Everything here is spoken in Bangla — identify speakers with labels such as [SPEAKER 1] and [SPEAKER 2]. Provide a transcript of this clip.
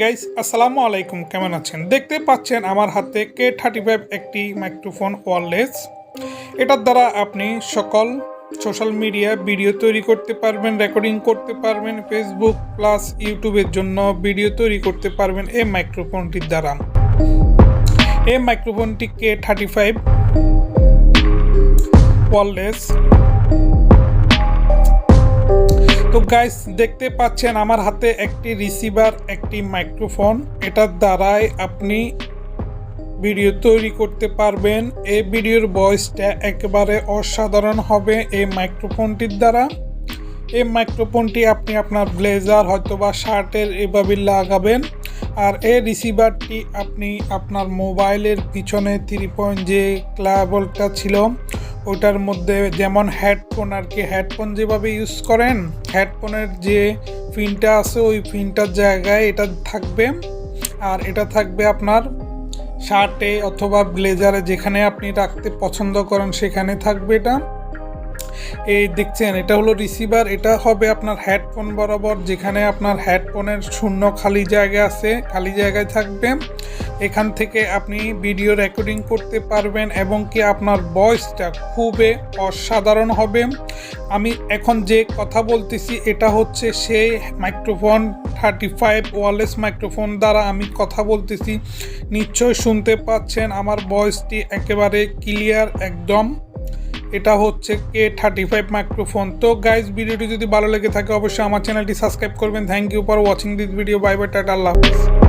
[SPEAKER 1] গাইস আসসালামু আলাইকুম, কেমন আছেন? দেখতে পাচ্ছেন আমার হাতে কে থার্টি ফাইভ একটি মাইক্রোফোন ওয়ারলেস এটার দ্বারা আপনি সকল সোশ্যাল মিডিয়া ভিডিও তৈরি করতে পারবেন রেকর্ডিং করতে পারবেন ফেসবুক প্লাস ইউটিউবের জন্য ভিডিও তৈরি করতে পারবেন এই মাইক্রোফোনটির দ্বারা। এই মাইক্রোফোনটি কে থার্টি ফাইভ ওয়ারলেস তো গাইস দেখতে পাচ্ছেন আমার হাতে একটি রিসিভার একটি মাইক্রোফোন এটার দ্বারাই আপনি ভিডিও তৈরি করতে পারবেন। এই ভিডিওর ভয়েসটা একেবারে অসাধারণ হবে এই মাইক্রোফোনটির দ্বারা। এই মাইক্রোফোনটি আপনি আপনার ব্লেজার হয়তো বা শার্টের এভাবে লাগাবেন। আর এই রিসিভারটি আপনি আপনার মোবাইলের পিছনে থ্রি পয়েন্ট যে ক্লাবলটা ছিল ওটার মধ্যে যেমন হেডফোন আর কি হেডফোন যেভাবে ইউজ করেন হেডফোনের যে ফিনটা আছে, ওই ফিনটার জায়গায় এটা থাকবে। আর এটা থাকবে আপনার শার্টে অথবা ব্লেজারে যেখানে আপনি রাখতে পছন্দ করেন, সেখানে থাকবে এটা। এই দেখছেন, এটা হলো রিসিভার এটা হবে আপনার হেডফোন বরাবর, যেখানে আপনার হেডফোনের শূন্য খালি জায়গা আছে, খালি জায়গায় থাকবে এখান থেকে আপনি ভিডিও রেকর্ডিং করতে পারবেন এবং কি আপনার ভয়েসটা খুবই অসাধারণ হবে। আমি এখন যে কথা বলতেছি, এটা হচ্ছে সেই microphone thirty five wireless microphone দ্বারা আমি কথা বলতেছি। নিশ্চয় শুনতে পাচ্ছেন, আমার ভয়েসটি একেবারে ক্লিয়ার একদম। এটা হচ্ছে কে থার্টি ফাইভ মাইক্রোফোন তো গাইজ ভিডিওটি যদি ভালো লেগে থাকে, অবশ্যই আমার চ্যানেলটি সাবস্ক্রাইব করবেন। Thank you for watching this video bye bye tata, Allah Hafiz.